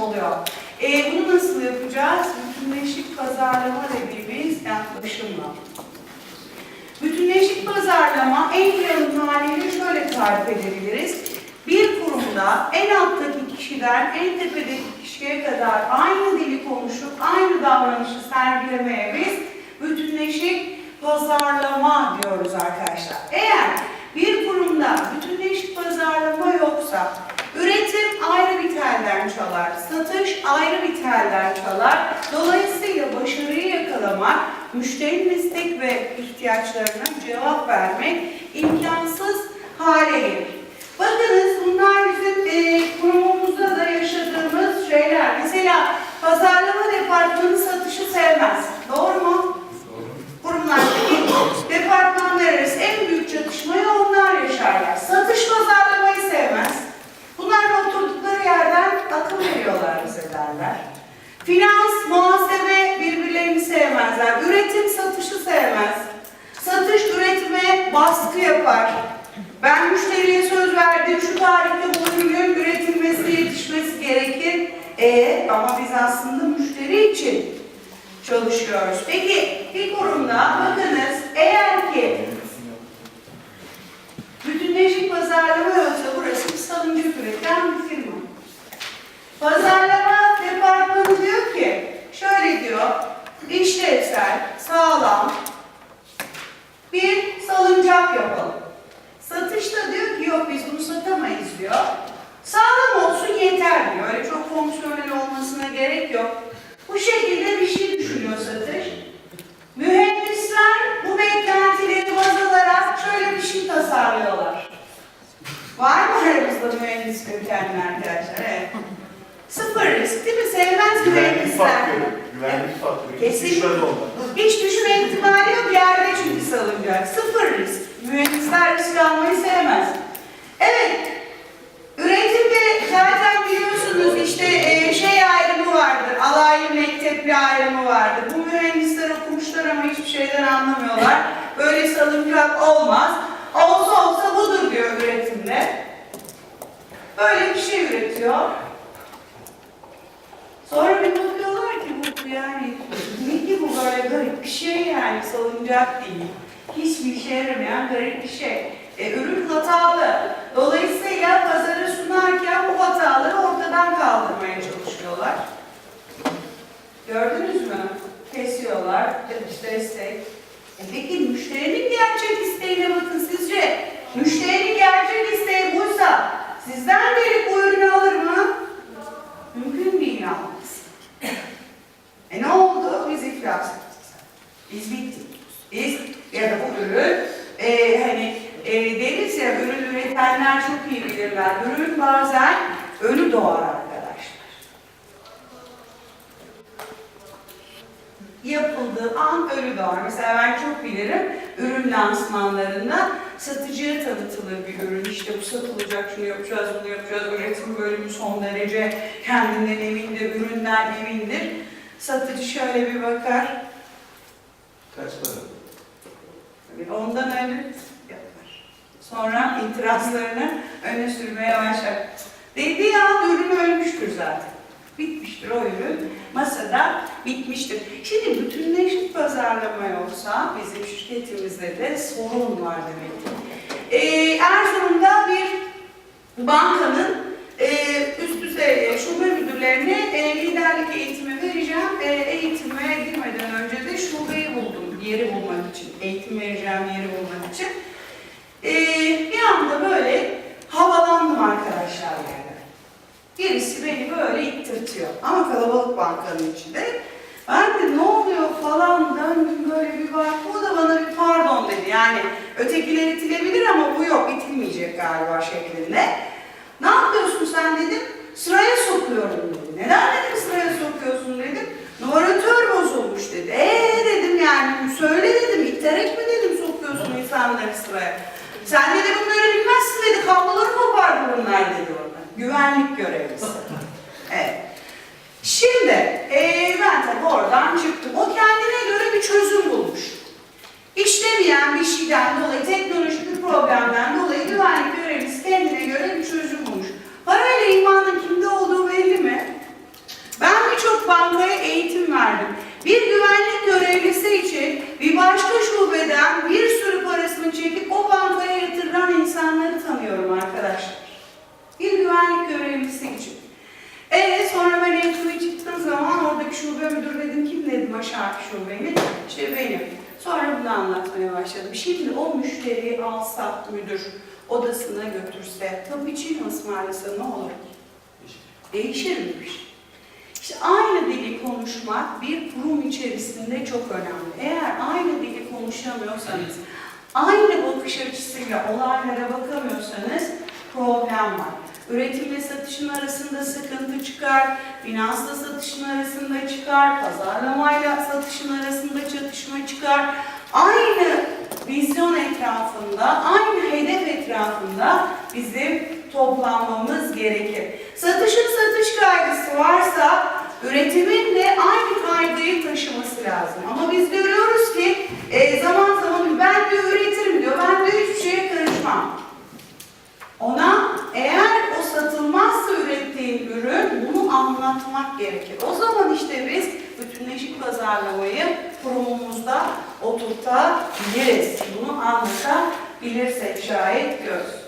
oluyor. E, bunu nasıl yapacağız? Bütünleşik pazarlama dediğimiz yaklaşımla. Bütünleşik pazarlama en yalın haliyle şöyle tarif edebiliriz. Bir kurumda en alttaki kişiden en tepedeki kişiye kadar aynı dili konuşup aynı davranışı sergilemeye biz bütünleşik pazarlama diyoruz arkadaşlar. Eğer bir kurumda bütünleşik pazarlama yoksa üretim ayrı bir çalar, satış ayrı bir telden çalar. Dolayısıyla başarıyı yakalamak, müşterinin istek ve ihtiyaçlarına cevap vermek imkansız hale gelir. Bakınız bunlar bizim e, kurumumuzda da yaşadığımız şeyler. Mesela pazarlama departmanı Finans, muhasebe birbirlerini sevmezler. Üretim satışı sevmez. Satış üretime baskı yapar. Ben müşteriye söz verdim, şu tarihte bu ürünün üretilmesi, yetişmesi gerekir. E ama biz aslında müşteri için çalışıyoruz. Peki bir kurumda bakınız eğer ki bütünleşik pazarlama yoksa burası bir salıncak üreten bir firma. Pazarlama departmanı diyor ki şöyle diyor işlevsel, sağlam bir salıncak yapalım. Satışta diyor ki yok biz bunu satamayız diyor. Sağlam olsun yeter diyor. Öyle çok fonksiyonel olmasına gerek yok. Bu şekilde bir şey düşünüyor satış. Mühendisler bu beklentileri baz alarak şöyle bir şey tasarlıyorlar. Var mı aramızda mühendis kökenli arkadaşlar? Evet. Sıfır risk değil mi? Sevmez Güvenlik mühendisler. faktörü. Güvenlik faktörü. Kesin. Hiç düşme ihtimali yok yerde çünkü salınacak. Sıfır risk. Mühendisler risk almayı sevmez. Evet. Üretimde zaten biliyorsunuz işte e, şey ayrımı vardır. Alaylı mektepli ayrımı vardır. Bu mühendisler okumuşlar ama hiçbir şeyden anlamıyorlar. Böyle salıncak olmaz. Olsa olsa budur diyor üretimde. Böyle bir şey üretiyor. Sonra bir bakıyorlar ki bu yani ne ki bu böyle garip bir şey yani salıncak değil. Hiçbir işe yaramayan garip bir şey. E, ürün hatalı. Dolayısıyla pazara sunarken bu hataları ortadan kaldırmaya çalışıyorlar. Gördünüz mü? Kesiyorlar. İşte destek. E peki müşterinin gerçek isteğine bakın sizce. Müşterinin gerçek isteği buysa sizden gelip bu ürünü alır mı? Mümkün değil almaz. E ne oldu? Biz iflas ettik. Biz bittik. Biz ya da bu ürün e, hani e, deriz ya ürün üretenler çok bilirler. Ürün bazen ölü doğar arkadaşlar. Yapıldığı an ölü doğar. Mesela ben çok bilirim ürün lansmanlarında satıcıya tanıtılır bir ürün. İşte bu satılacak, şunu yapacağız, bunu yapacağız. Üretim bölümü son derece kendinden emindir, üründen emindir. Satıcı şöyle bir bakar, Kaç para? Ondan önce yapar. Sonra itirazlarını öne sürmeye başlar. Dediği an ürün ölmüştür zaten. Bitmiştir o ürün. Masada bitmiştir. Şimdi bütünleşik pazarlama yoksa bizim şirketimizde de sorun var demektir. Ee, Erzurum'da bir bankanın e, üst düzey şube müdürlerine e, liderlik eğitimi vereceğim. E, eğitime girmeden önce de şubeyi buldum, yeri bulmak için. Eğitim vereceğim yeri bulmak için. E, bir anda böyle havalandım arkadaşlar yerden. Birisi beni böyle ittirtiyor. Ama kalabalık bankanın içinde. Ben de ne oluyor falan döndüm böyle bir baktım. O da bana bir pardon dedi. Yani ötekiler itilebilir ama bu yok itilmeyecek galiba şeklinde. Ne yapıyorsun sen dedim. Sıraya sokuyorum dedi. Neden dedim sıraya sokuyorsun dedim. Numaratör bozulmuş dedi. Eee dedim yani söyle dedim. İterek mi dedim sokuyorsun insanları sıraya. Sen dedi bunları bilmezsin dedi. Kabloları kopardı bunlar dedi orada. Güvenlik görevlisi. Evet. Şimdi ee, ben oradan çıktım. O kendine göre bir çözüm bulmuş. İşlemeyen bir şeyden dolayı, teknolojik bir problemden dolayı güvenlik görevlisi kendine göre bir çözüm bulmuş. Parayla imanın kimde olduğu belli mi? Ben birçok bankaya eğitim verdim. Bir güvenlik görevlisi için bir başka şubeden bir sürü parasını çekip o bankaya yatıran insanları tanıyorum arkadaşlar. Bir güvenlik görevlisi şube müdürü dedim kim dedim aşağıki şubenin. İşte benim. Sonra bunu anlatmaya başladım. Şimdi o müşteriyi alsa müdür odasına götürse, cappuccino ısmarlasa ne olur? Değişir mi? İşte aynı dili konuşmak bir kurum içerisinde çok önemli. Eğer aynı dili konuşamıyorsanız, aynı bakış açısıyla olaylara bakamıyorsanız problem var. Üretimle satışın arasında sıkıntı çıkar, finansla satışın arasında çıkar, pazarlamayla satışın arasında çatışma çıkar. Aynı vizyon etrafında, aynı hedef etrafında bizim toplanmamız gerekir. Satışın satış kaygısı varsa üretimin de aynı kaygıyı taşıması lazım. Ama biz görüyoruz ki e, zaman zaman ben de üretirim diyor, ben de hiçbir şeye karışmam. Ona eğer o satılmazsa ürettiğin ürün anlatmak gerekir. O zaman işte biz bütünleşik pazarlamayı kurumumuzda oturtabiliriz. Bunu anlatabilirsek şayet göz.